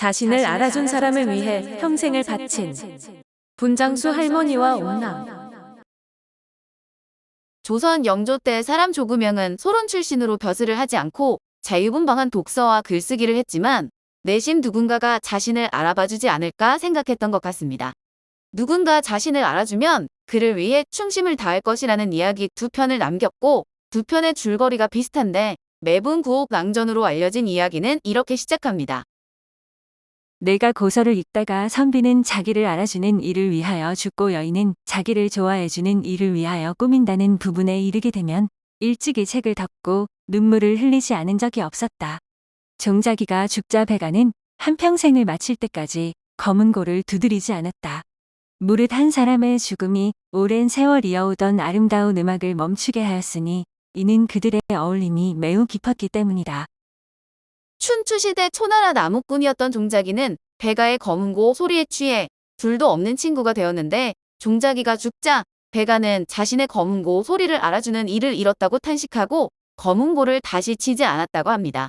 자신을 알아준 사람을 위해 평생을 바친 분장수 할머니와 옥남. 조선 영조 때 사람 조구명은 소론 출신으로 벼슬을 하지 않고 자유분방한 독서와 글쓰기를 했지만 내심 누군가가 자신을 알아봐주지 않을까 생각했던 것 같습니다. 누군가 자신을 알아주면 그를 위해 충심을 다할 것이라는 이야기 두 편을 남겼고 두 편의 줄거리가 비슷한데 매분 구옥 낭전으로 알려진 이야기는 이렇게 시작합니다. 내가 고서를 읽다가 선비는 자기를 알아주는 이를 위하여 죽고 여인은 자기를 좋아해주는 이를 위하여 꾸민다는 부분에 이르게 되면 일찍이 책을 덮고 눈물을 흘리지 않은 적이 없었다. 종자기가 죽자 배가는 한평생을 마칠 때까지 검은 고를 두드리지 않았다. 무릇 한 사람의 죽음이 오랜 세월 이어오던 아름다운 음악을 멈추게 하였으니 이는 그들의 어울림이 매우 깊었기 때문이다. 춘추시대 초나라 나무꾼이었던 종자기는 배가의 검은고 소리에 취해 둘도 없는 친구가 되었는데 종자기가 죽자 배가는 자신의 검은고 소리를 알아주는 이를 잃었다고 탄식하고 검은고를 다시 치지 않았다고 합니다.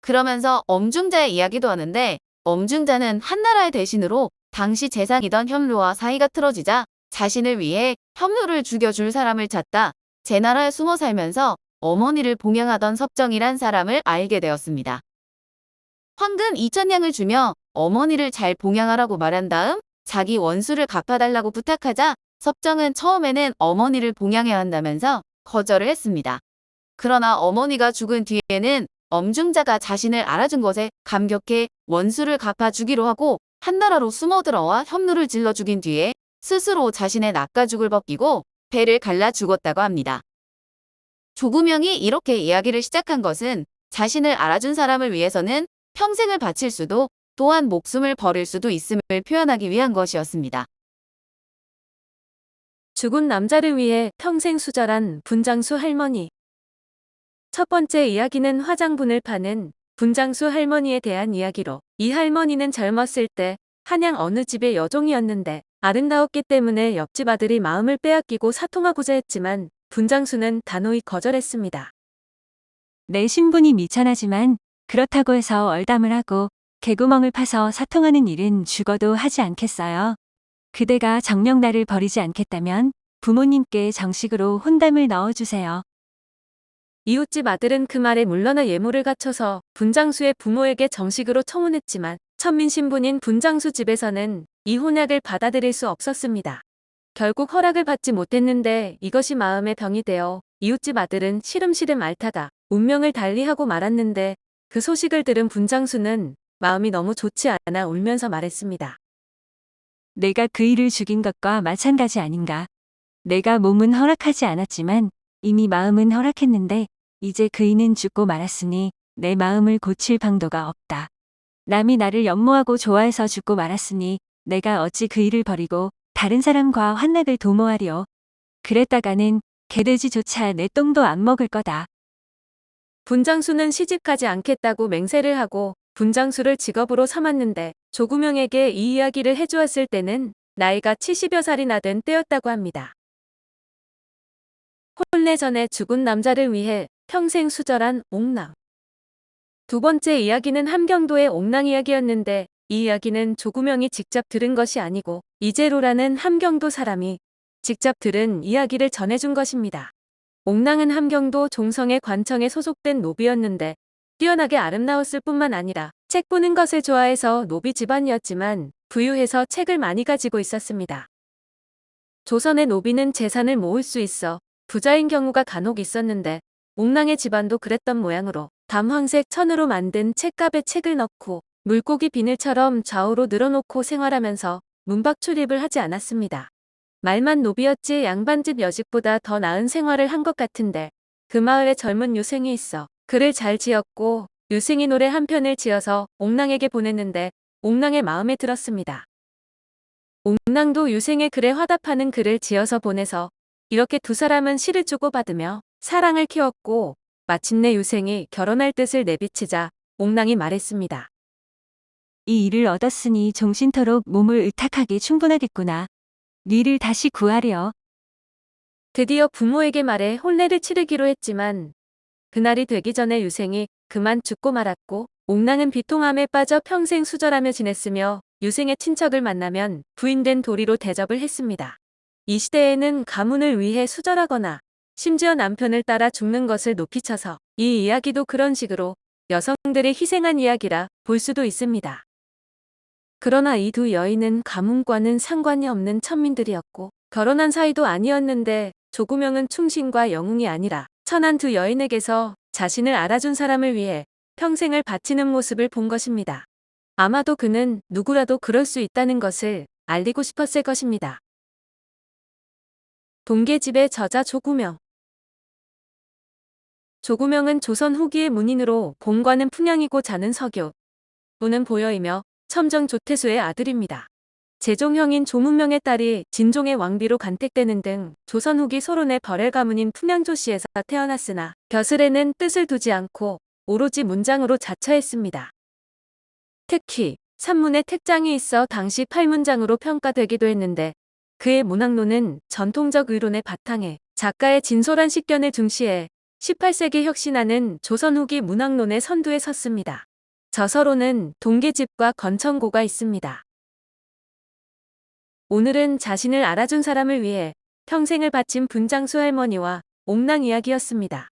그러면서 엄중자의 이야기도 하는데 엄중자는 한나라의 대신으로 당시 재상이던 현묘와 사이가 틀어지자 자신을 위해 현묘를 죽여줄 사람을 찾다 제 나라에 숨어 살면서 어머니를 봉양하던 섭정이란 사람을 알게 되었습니다. 황금 2천냥을 주며 어머니를 잘 봉양하라고 말한 다음 자기 원수를 갚아달라고 부탁하자 섭정은 처음에는 어머니를 봉양해야 한다면서 거절을 했습니다. 그러나 어머니가 죽은 뒤에는 엄중자가 자신을 알아준 것에 감격해 원수를 갚아주기로 하고 한나라로 숨어들어와 현누를 질러 죽인 뒤에 스스로 자신의 낙가죽을 벗기고 배를 갈라 죽었다고 합니다. 조구명이 이렇게 이야기를 시작한 것은 자신을 알아준 사람을 위해서는 평생을 바칠 수도 또한 목숨을 버릴 수도 있음을 표현하기 위한 것이었습니다. 죽은 남자를 위해 평생 수절한 분장수 할머니. 첫 번째 이야기는 화장분을 파는 분장수 할머니에 대한 이야기로 이 할머니는 젊었을 때 한양 어느 집의 여종이었는데 아름다웠기 때문에 옆집 아들이 마음을 빼앗기고 사통하고자 했지만 분장수는 단호히 거절했습니다. 내 신분이 미천하지만 그렇다고 해서 얼담을 하고 개구멍을 파서 사통하는 일은 죽어도 하지 않겠어요. 그대가 정녕 나를 버리지 않겠다면 부모님께 정식으로 혼담을 넣어주세요. 이웃집 아들은 그 말에 물러나 예물을 갖춰서 분장수의 부모에게 정식으로 청혼했지만 천민 신분인 분장수 집에서는 이 혼약을 받아들일 수 없었습니다. 결국 허락을 받지 못했는데 이것이 마음의 병이 되어 이웃집 아들은 시름시름 앓다가 운명을 달리하고 말았는데 그 소식을 들은 분장수는 마음이 너무 좋지 않아 울면서 말했습니다. 내가 그 일을 죽인 것과 마찬가지 아닌가. 내가 몸은 허락하지 않았지만 이미 마음은 허락했는데 이제 그 이는 죽고 말았으니 내 마음을 고칠 방도가 없다. 남이 나를 연모하고 좋아해서 죽고 말았으니 내가 어찌 그 일을 버리고 다른 사람과 환락을 도모하리오. 그랬다가는 개돼지조차 내 똥도 안 먹을 거다. 분장수는 시집가지 않겠다고 맹세를 하고 분장수를 직업으로 삼았는데 조구명에게 이 이야기를 해주었을 때는 나이가 70여 살이나 된 때였다고 합니다. 혼례 전에 죽은 남자를 위해 평생 수절한 옥랑. 두 번째 이야기는 함경도의 옥랑 이야기였는데 이 이야기는 조구명이 직접 들은 것이 아니고 이재로라는 함경도 사람이 직접 들은 이야기를 전해준 것입니다. 옥랑은 함경도 종성의 관청에 소속된 노비였는데 뛰어나게 아름다웠을 뿐만 아니라 책 보는 것을 좋아해서 노비 집안이었지만 부유해서 책을 많이 가지고 있었습니다. 조선의 노비는 재산을 모을 수 있어 부자인 경우가 간혹 있었는데 옥랑의 집안도 그랬던 모양으로 담황색 천으로 만든 책갑에 책을 넣고 물고기 비늘처럼 좌우로 늘어놓고 생활하면서 문박 출입을 하지 않았습니다. 말만 노비였지 양반집 여직보다 더 나은 생활을 한 것 같은데 그 마을에 젊은 유생이 있어 글을 잘 지었고 유생이 노래 한 편을 지어서 옥랑에게 보냈는데 옥랑의 마음에 들었습니다. 옥랑도 유생의 글에 화답하는 글을 지어서 보내서 이렇게 두 사람은 시를 주고받으며 사랑을 키웠고 마침내 유생이 결혼할 뜻을 내비치자 옥랑이 말했습니다. 이 일을 얻었으니 종신토록 몸을 의탁하기 충분하겠구나. 니를 다시 구하려. 드디어 부모에게 말해 혼례를 치르기로 했지만 그날이 되기 전에 유생이 그만 죽고 말았고 옥랑은 비통함에 빠져 평생 수절하며 지냈으며 유생의 친척을 만나면 부인된 도리로 대접을 했습니다. 이 시대에는 가문을 위해 수절하거나 심지어 남편을 따라 죽는 것을 높이 쳐서 이 이야기도 그런 식으로 여성들이 희생한 이야기라 볼 수도 있습니다. 그러나 이 두 여인은 가문과는 상관이 없는 천민들이었고 결혼한 사이도 아니었는데 조구명은 충신과 영웅이 아니라 천한 두 여인에게서 자신을 알아준 사람을 위해 평생을 바치는 모습을 본 것입니다. 아마도 그는 누구라도 그럴 수 있다는 것을 알리고 싶었을 것입니다. 동계집의 저자 조구명 조구명은 조선 후기의 문인으로 봄과는 풍향이고 자는 서교, 부는 보여이며 첨정 조태수의 아들입니다. 제종형인 조문명의 딸이 진종의 왕비로 간택되는 등 조선 후기 소론의 벌엘 가문인 풍양조 씨에서 태어났으나 벼슬에는 뜻을 두지 않고 오로지 문장으로 자처했습니다. 특히 산문에 택장이 있어 당시 팔문장으로 평가되기도 했는데 그의 문학론은 전통적 의론의 바탕에 작가의 진솔한 식견을 중시해 18세기 혁신하는 조선 후기 문학론의 선두에 섰습니다. 저서로는 동계집과 건천고가 있습니다. 오늘은 자신을 알아준 사람을 위해 평생을 바친 분장수 할머니와 옥랑 이야기였습니다.